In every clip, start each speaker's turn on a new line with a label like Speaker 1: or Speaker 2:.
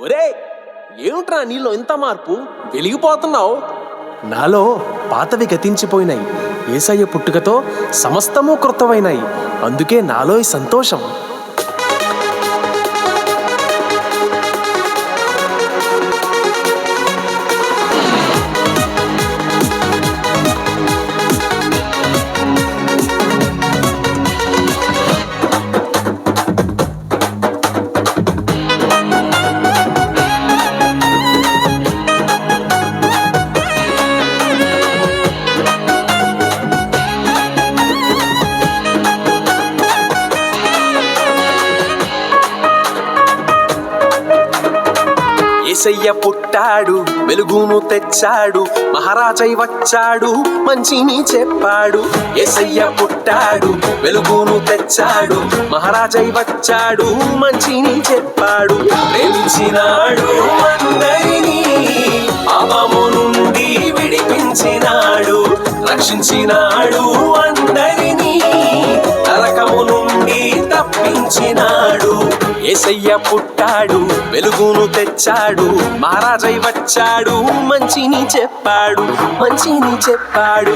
Speaker 1: ఒరే ఏమిట్రా నీలో ఇంత మార్పు? వెలిగిపోతున్నావు? నాలో పాతవి గతించిపోయినాయి. ఏసయ్య పుట్టుకతో సమస్తము కృతమైనాయి. అందుకే నాలో సంతోషం. ఏసయ్య పుట్టాడు వెలుగును తెచ్చాడు మహారాజై వచ్చాడు మంచిని చెప్పాడు. ఏసయ్య పుట్టాడు వెలుగును తెచ్చాడు మహారాజై వచ్చాడు మంచిని చెప్పాడు. ప్రేమించినాడు అందరినీ పాపము నుండి విడిపించినాడు. రక్షించినాడు అందరినీ నరకము నుండి తప్పించినాడు. ఏసయ్య పుట్టాడు వెలుగును తెచ్చాడు మహారాజై వచ్చాడు మంచిని చెప్పాడు మంచిని చెప్పాడు.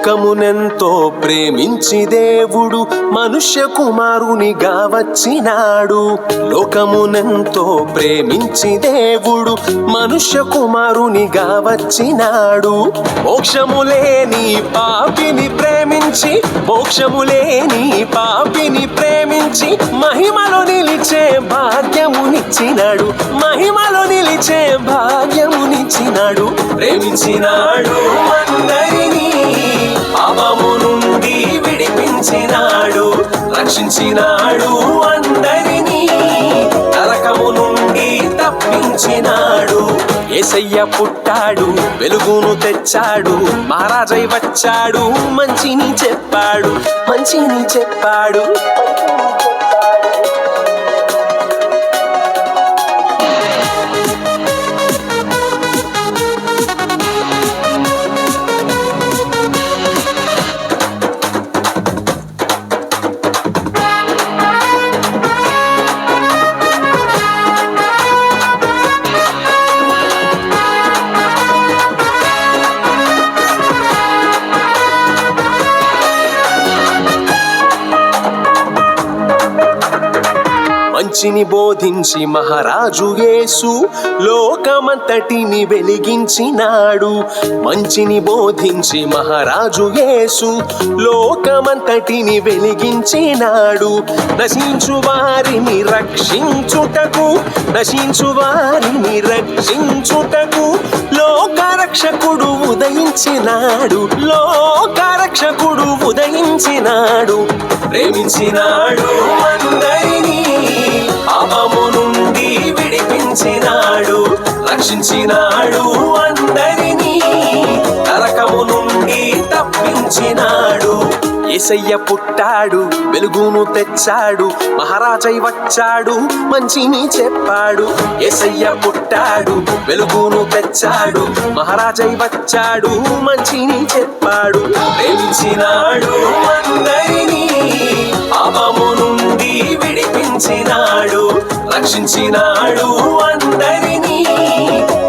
Speaker 1: లోకమునెంతో ప్రేమించి దేవుడు మనుష్య కుమారునిగా వచ్చినాడు లోకమునెంతో ప్రేమించి దేవుడు మనుష్య కుమారునిగా వచ్చినాడు మోక్షము లేని పాపిని ప్రేమించి మోక్షము లేని పాపిని ప్రేమించి మహిమలో నిలిచే భాగ్యమునిచ్చినాడు. మహిమలో నిలిచే భాగ్యమునిచ్చినాడు. ప్రేమించినాడు అందరినీ పాపము నుండి విడిపించినాడు రక్షించినాడు అందరినీ. నరకము నుండి తప్పించినాడు. ఏసయ్య పుట్టాడు వెలుగును తెచ్చాడు మహారాజై వచ్చాడు మంచిని చెప్పాడు మంచిని చెప్పాడు. మంచిని బోధించి మహారాజు యేసు లోకమంతటిని వెలిగించినాడు. మంచిని బోధించి మహారాజు యేసు లోకమంతటిని వెలిగించినాడు. నశించు వారిని రక్షించుటకు నశించు వారిని రక్షించుటకు లోకరక్షకుడు ఉదయించినాడు. లోకరక్షకుడు ఉదయించినాడు. ప్రేమించినాడు అందరి రక్షించినాడు రక్షించినాడు అందరినీ. నరకము నుండి తప్పించినాడు. ఏసయ్య పుట్టాడు వెలుగును తెచ్చాడు మహారాజై వచ్చాడు మంచిని చెప్పాడు. ఏసయ్య పుట్టాడు వెలుగును తెచ్చాడు మహారాజై వచ్చాడు మంచిని చెప్పాడు. ప్రేమించినాడు అందరినీ పాపము నుండి విడిపించినాడు. రక్షించినాడు అందరినీ.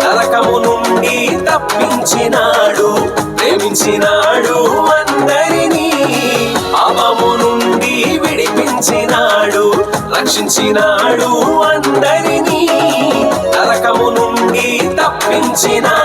Speaker 1: నరకము నుండి తప్పించినాడు ప్రేమించినాడు అందరినీ. పాపము నుండి విడిపించినాడు రక్షించినాడు అందరినీ. నరకము నుండి తప్పించినాడు